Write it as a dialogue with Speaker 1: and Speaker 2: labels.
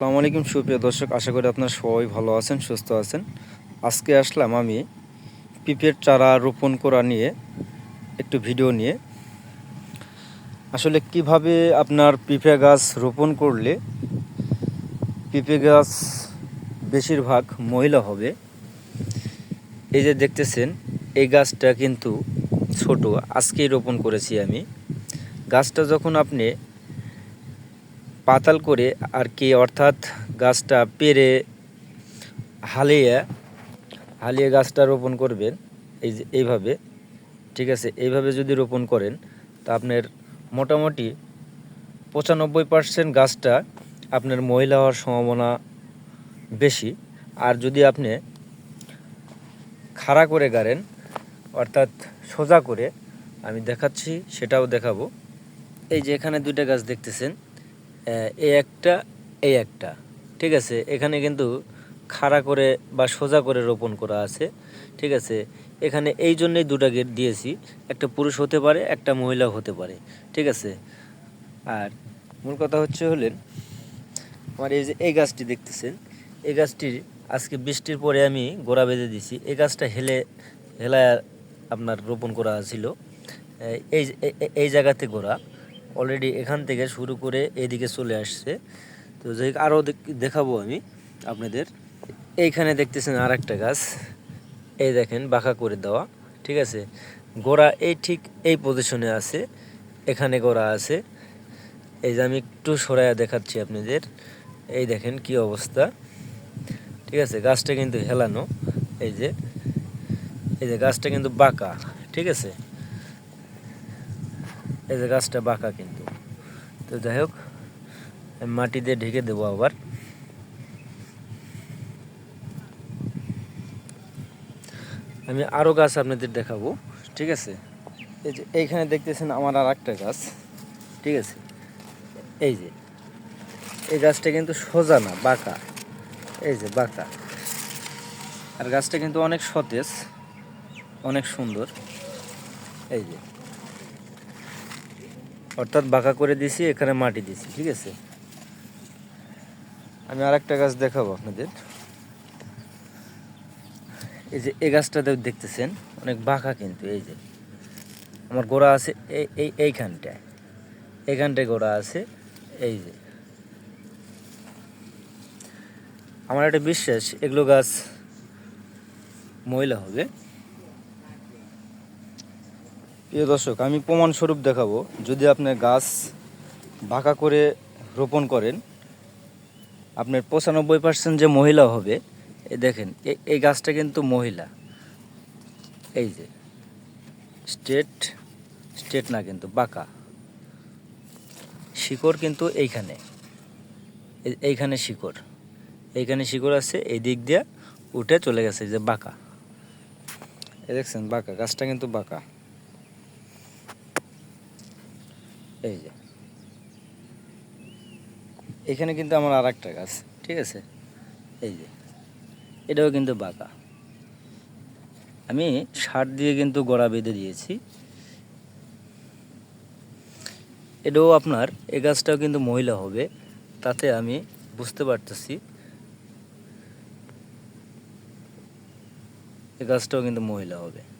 Speaker 1: আসসালামু আলাইকুম, সুপ্রিয় দর্শক। আশা করি আপনারা সবাই ভালো আছেন, সুস্থ আছেন। আজকে আসলাম আমি পিপের চারা রোপণ করা নিয়ে, একটু ভিডিও নিয়ে। আসলে কীভাবে আপনার পিঁপে গাছ রোপণ করলে পিঁপে গাছ বেশিরভাগ মহিলা হবে, এই যে দেখতেছেন, এই গাছটা কিন্তু ছোট। আজকেই রোপণ করেছি আমি। গাছটা যখন আপনি পাতাল করে আর কি অর্থাৎ গাছটা পেরে হালিয়ে হালিয়ে গাছটা রোপণ করবেন। এই যে এইভাবে, ঠিক আছে? এইভাবে যদি রোপণ করেন, তা আপনার মোটামুটি পঁচানব্বই পার্সেন্ট গাছটা আপনার মহিলা হওয়ার সম্ভাবনা বেশি। আর যদি আপনি খাড়া করে গাড়েন, অর্থাৎ সোজা করে, আমি দেখাচ্ছি, সেটাও দেখাবো। এই যে এখানে দুইটা গাছ দেখতেছেন। এই একটা এই একটা। ঠিক আছে? এখানে কিন্তু খাড়া করে বা সোজা করে রোপণ করা আছে। ঠিক আছে? এখানে এই জন্যই দুটা গেট দিয়েছি। একটা পুরুষ হতে পারে, একটা মহিলা হতে পারে। ঠিক আছে? আর মূল কথা হচ্ছে হলেন আমার এই যে এই গাছটি দেখতেছেন, এই গাছটির আজকে বৃষ্টির পরে আমি গোড়া বেঁধে দিছি এই গাছটা হেলে, হেলায় আপনার রোপণ করা ছিল। এই- এই জায়গাতে গোড়া। অলরেডি এখান থেকে শুরু করে এদিকে চলে আসছে। তো যাই আরও দেখাবো আমি আপনাদের। এইখানে দেখতেছেন আর একটা গাছ। এই দেখেন, বাঁকা করে দেওয়া, ঠিক আছে? গোড়া এই ঠিক এই পজিশনে আছে, এখানে গোড়া আছে। এই যে আমি একটু সরাইয়া দেখাচ্ছি আপনাদের। এই দেখেন কি অবস্থা, ঠিক আছে? গাছটা কিন্তু হেলানো, এই যে এই যে গাছটা কিন্তু বাঁকা, ঠিক আছে? এই যে গাছটা বাঁকা কিন্তু। তো যাই হোক মাটি দিয়ে ঢেকে দেবো আবার। আমি আরও গাছ আপনাদের দেখাবো, ঠিক আছে? এই যে এইখানে দেখতেছেন আমার আর একটা গাছ, ঠিক আছে? এই যে, এই গাছটা কিন্তু সোজা না, বাঁকা। এই যে বাঁকা। আর গাছটা কিন্তু অনেক সতেজ, অনেক সুন্দর। এই যে অর্থাৎ বাঁকা করে দিছি, এখানে মাটি দিছি, ঠিক আছে? আমি আর একটা গাছ দেখাবো আপনাদের। এই যে এই গাছটা দেখতেছেন, অনেক বাঁকা কিন্তু, এই যে। আমার গোড়া আছে এই এই এইখানটায়। এইখানটায় গোড়া আছে, এই যে। আমার একটা বিশ্বাস, এগুলো গাছ মহিলা হবে। প্রিয় দর্শক, আমি প্রমাণস্বরূপ দেখাবো। যদি আপনার গাছ বাঁকা করে রোপণ করেন, আপনার পঁচানব্বই পার্সেন্ট যে মহিলা হবে, এ দেখেন, এ- এই গাছটা কিন্তু মহিলা। এই যে স্টেট স্টেট না কিন্তু, বাঁকা। শিকড় কিন্তু এইখানে এইখানে শিকড়। এইখানে শিকড় আছে এই দিক দিয়ে উঠে চলে গেছে যে বাঁকা। এই দেখছেন, বাঁকা, গাছটা কিন্তু বাঁকা। এই যে। এখানে কিন্তু আমার আর একটা গাছ, ঠিক আছে? এই যে। এটাও কিন্তু বাঁকা। আমি সার দিয়ে কিন্তু গোড়া বেঁধে দিয়েছি। এটাও আপনার, এ গাছটাও কিন্তু মহিলা হবে, তাতে আমি বুঝতে পারতেছি। এ গাছটাও কিন্তু মহিলা হবে।